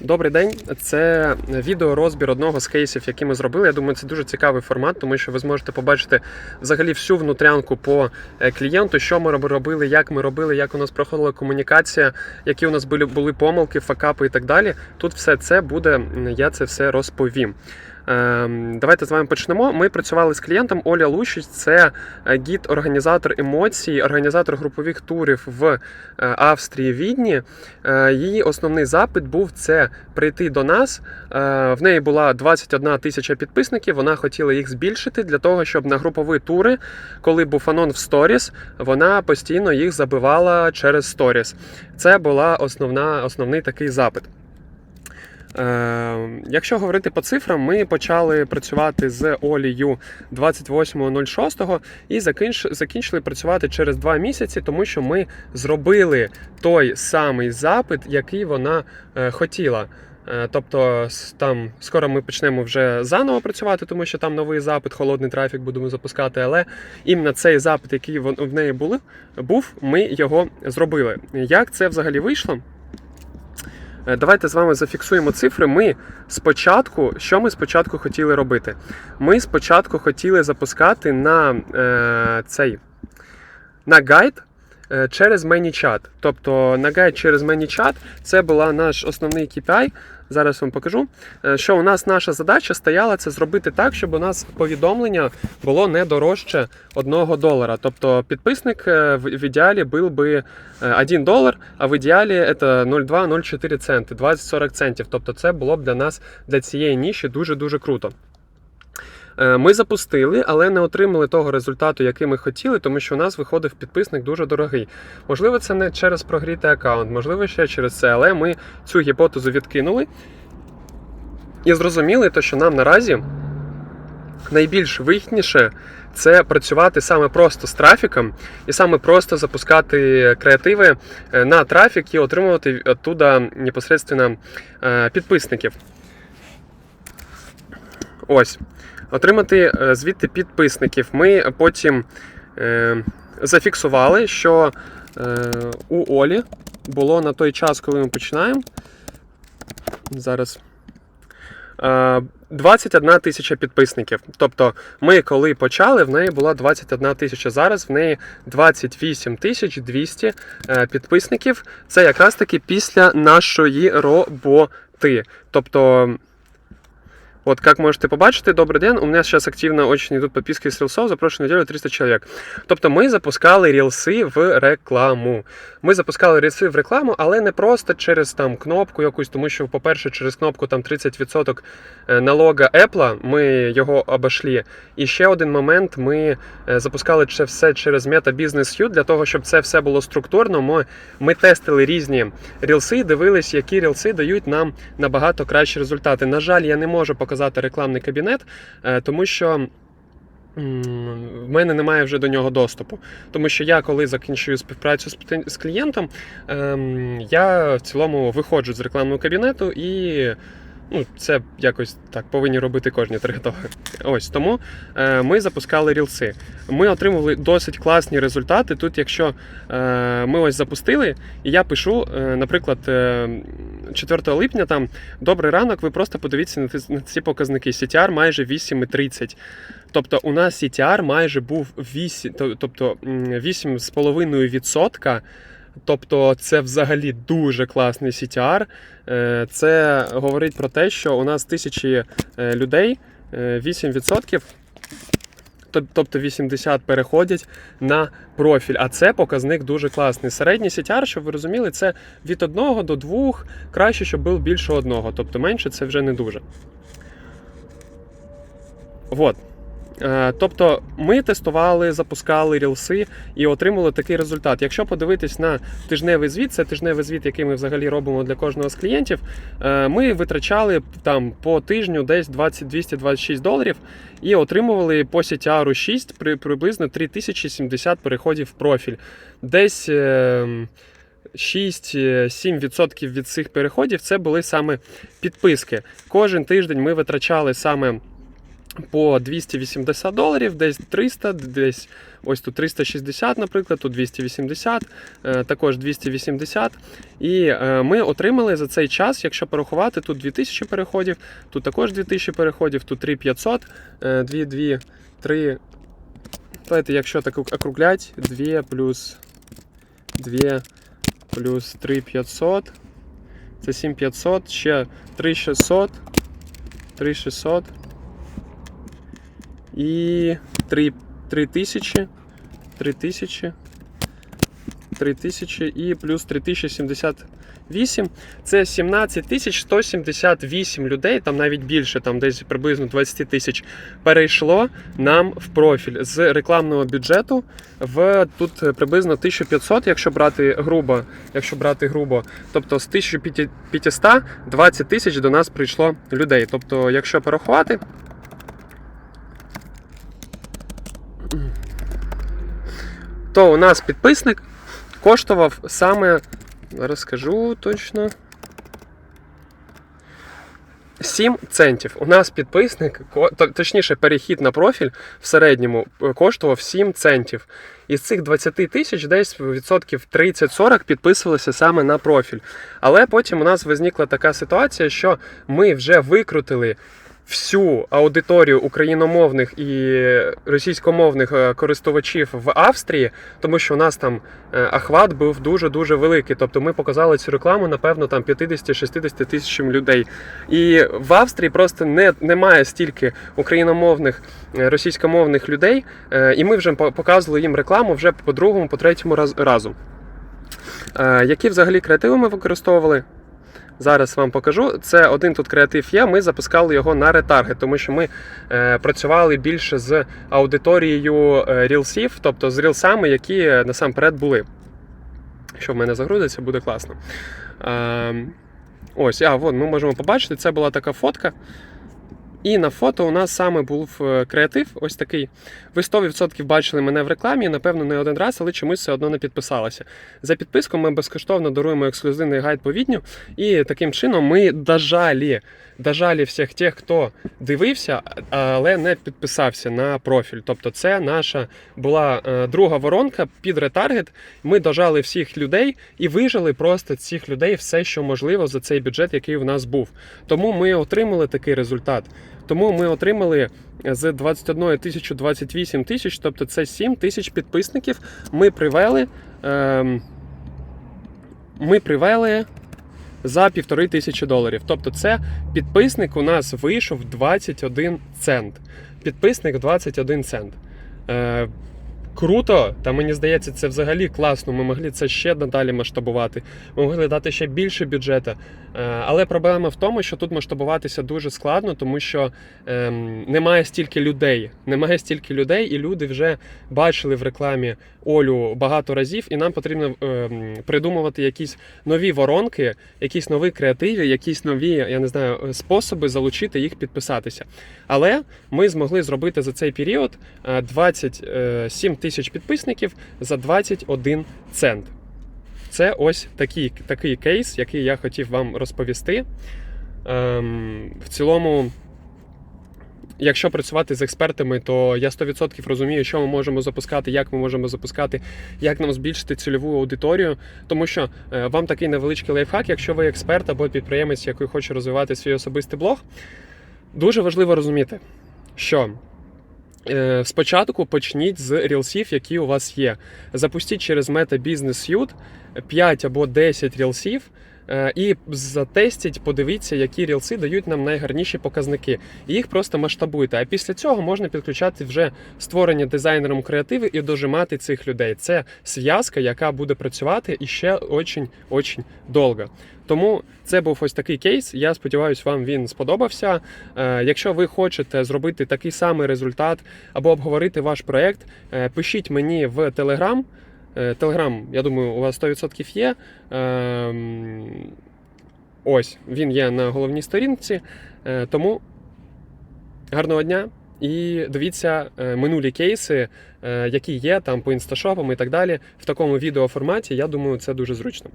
Добрий день. Це відеорозбір одного з кейсів, які ми зробили. Я думаю, це дуже цікавий формат, тому що ви зможете побачити взагалі всю внутрянку по е, клієнту, що ми робили, як ми робили, як у нас проходила комунікація, які у нас були, були помилки, факапи і так далі. Тут все це буде, я це все розповім. Ем, Давайте з вами почнемо. Ми працювали з клієнтом. Оля Лущич це е, гід-організатор емоцій, організатор групових турів в е, Австрії, Відні. Е, Її основний запит був це прийти до нас. В неї була 21 тисяча підписників. Вона хотіла їх збільшити для того, щоб на групові тури, коли був анон в сторіс, вона постійно їх забивала через сторіс. Це була основна, основний такий запит. Е, якщо говорити по цифрам, ми почали працювати з Олією 28.06 і закінч, закінчили працювати через два місяці, тому що ми зробили той самий запит, який вона е, хотіла. Е, Тобто там скоро ми почнемо вже заново працювати, тому що там новий запит, холодний трафік будемо запускати. Але іменно цей запит, який в неї були, був, ми його зробили. Як це взагалі вийшло? Е, Давайте з вами зафіксуємо цифри. Ми спочатку, що ми спочатку хотіли робити? Ми спочатку хотіли запускати на е, цей на гайд е, через ManyChat. Тобто на гайд через ManyChat це була наш основний KPI. Зараз вам покажу, Е, що у нас наша задача стояла це зробити так, щоб у нас повідомлення було не дорожче 1 долара. Тобто підписник е, в ідеалі був би е, 1 долар, а в ідеалі це 0,2-0,4 центи, 20-40 центів. Тобто це було б для нас для цієї ніші дуже-дуже круто. Е, Ми запустили, але не отримали того результату, який ми хотіли, тому що у нас виходив підписник дуже дорогий. Можливо, це не через прогрітий аккаунт, можливо, ще через це, але ми цю гіпотезу відкинули і зрозуміли, що нам наразі найбільш вигідніше це працювати саме просто з трафіком і саме просто запускати креативи е, на трафік і отримувати оттуда непосредственно е, підписників. Ось. Отримати е, звідти підписників. Ми потім е, зафіксували, що е, у Олі було на той час, коли ми починаємо. Зараз. е, 21 тисяча підписників. Тобто, ми коли почали, в неї була 21 тисяча. Зараз в неї 28 тисяч 200 е, підписників. Це якраз таки після нашої роботи. Тобто. Вот, как можете побачити, добрий день. У мене зараз активно очень йдуть підписки з рілсов. За прошлу неділю 300 чоловік. Тобто ми запускали рілси в рекламу. Ми запускали рілси в рекламу, але не просто через там кнопку якусь, тому що, по-перше, через кнопку там 30% налога Apple, ми його обійшли. І ще один момент: ми е, запускали це все через Meta Business Suite для того, щоб це все було структурно. Ми, ми тестили різні рілси, дивились, які рілси дають нам набагато кращі результати. На жаль, я не можу показати рекламний кабінет, е, тому що. В мене немає вже до нього доступу. Тому що я, коли закінчую співпрацю з, клієнтом, ем, я в цілому виходжу з рекламного кабінету і ну, це якось так повинні робити кожні таргетологи. Ось тому е, ми запускали рілси. Ми отримували досить класні результати. Тут, якщо е, ми ось запустили, і я пишу, е, наприклад, е, 4 липня там добрий ранок, ви просто подивіться на, на ці показники. CTR майже 8,30. Тобто у нас CTR майже був 8, то- тобто м, 8,5%. Тобто це взагалі дуже класний CTR. Е, Це говорить про те, що у нас тисячі е, людей, е, 8%, тобто 80 переходять на профіль. А це показник дуже класний. Середній CTR, щоб ви розуміли, це від 1 до 2, краще, щоб був більше одного. Тобто менше це вже не дуже. Вот. Е, Тобто ми тестували, запускали рілси і отримали такий результат. Якщо подивитись на тижневий звіт, це тижневий звіт, який ми взагалі робимо для кожного з клієнтів. е, Ми витрачали там по тижню десь 20 226 доларів і отримували по CTR 6 при приблизно 3070 переходів в профіль. Десь. е, 6-7% від цих переходів це були саме підписки. Кожен тиждень ми витрачали саме по 280 доларів, десь 300, десь ось тут 360, наприклад, тут 280, е, також 280. І е, ми отримали за цей час, якщо порахувати, тут 2000 переходів, тут також 2000 переходів, тут 3500, 2, 2, 3. Давайте, якщо так округлять, 2 плюс 2 плюс 3500. Це 7500, ще 3600, 3600 і 3, 3000, 3000, 3000 і плюс 3078. Це 17 178 людей, там навіть більше, там десь приблизно 20 тисяч перейшло нам в профіль з рекламного бюджету в тут приблизно 1500, якщо брати грубо, якщо брати грубо, тобто з 1500 20 тисяч до нас прийшло людей. Тобто, якщо порахувати. То у нас підписник коштував саме, зараз скажу точно. 7 центів. У нас підписник, точніше, перехід на профіль в середньому е, коштував 7 центів. Із цих 20 тисяч десь відсотків 30-40 підписувалися саме на профіль. Але потім у нас виникла така ситуація, що ми вже викрутили всю аудиторію україномовних і російськомовних е, користувачів в Австрії, тому що у нас там е, охват був дуже-дуже великий. Тобто ми показали цю рекламу, напевно, там 50-60 тисячам людей. І в Австрії просто не, немає стільки україномовних е, російськомовних людей, е, і ми вже показували їм рекламу вже по другому, по третьому раз, разу. Е, Які взагалі креативи ми використовували? Зараз вам покажу. Це один тут креатив є. Ми запускали його на ретаргет, тому що ми е, працювали більше з аудиторією е, рілсів, тобто з рілсами, які насамперед були. Якщо в мене загрузиться, буде класно. Е, ось, а вон, ми можемо побачити, це була така фотка. І на фото у нас саме був е, креатив, ось такий. Ви 100% бачили мене в рекламі, напевно, не один раз, але чомусь все одно не підписалися. За підписку ми безкоштовно даруємо ексклюзивний гайд по відню, і таким чином ми дожалі, дожалі всіх тих, хто дивився, але не підписався на профіль. Тобто, це наша була е, друга воронка під ретаргет. Ми дожали всіх людей і вижили просто цих людей все, що можливо за цей бюджет, який в нас був. Тому ми отримали такий результат. Тому ми отримали з 21 тисячу 28 тисяч, тобто це 7 тисяч підписників. Ми привели. Ем, ми привели за півтори тисячі доларів. Тобто, це підписник у нас вийшов 21 цент. Підписник 21 цент. Е, Круто, та мені здається, це взагалі класно. Ми могли це ще надалі масштабувати. Ми могли дати ще більше бюджету. Е, Але проблема в тому, що тут масштабуватися дуже складно, тому що ем, немає стільки людей. Немає стільки людей, і люди вже бачили в рекламі Олю багато разів, і нам потрібно ем, придумувати якісь нові воронки, якісь нові креативи, якісь нові, я не знаю, способи залучити їх підписатися. Але ми змогли зробити за цей період е, 27 тисяч підписників за 21 цент. Це ось такий, такий кейс, який я хотів вам розповісти. Ем, в цілому, якщо працювати з експертами, то я 100% розумію, що ми можемо запускати, як ми можемо запускати, як нам збільшити цільову аудиторію. Тому що е, вам такий невеличкий лайфхак, якщо ви експерт або підприємець, який хоче розвивати свій особистий блог, дуже важливо розуміти, що Спочатку почніть з рілсів, які у вас є. Запустіть через Meta Business Suite 5 або 10 рілсів. Е, І затестіть, подивіться, які рілси дають нам найгарніші показники. І їх просто масштабуйте. А після цього можна підключати вже створення дизайнером креативи і дожимати цих людей. Це зв'язка, яка буде працювати і ще очень-очень довго. Тому це був ось такий кейс. Я сподіваюся, вам він сподобався. Е, Якщо ви хочете зробити такий самий результат або обговорити ваш проект, е, пишіть мені в Telegram. Е, Telegram, я думаю, у вас 100% є. Ем, Ось, він є на головній сторінці. Е, Тому гарного дня і дивіться е, минулі кейси, які є там по інсташопам і так далі. В такому відеоформаті. Я думаю, це дуже зручно.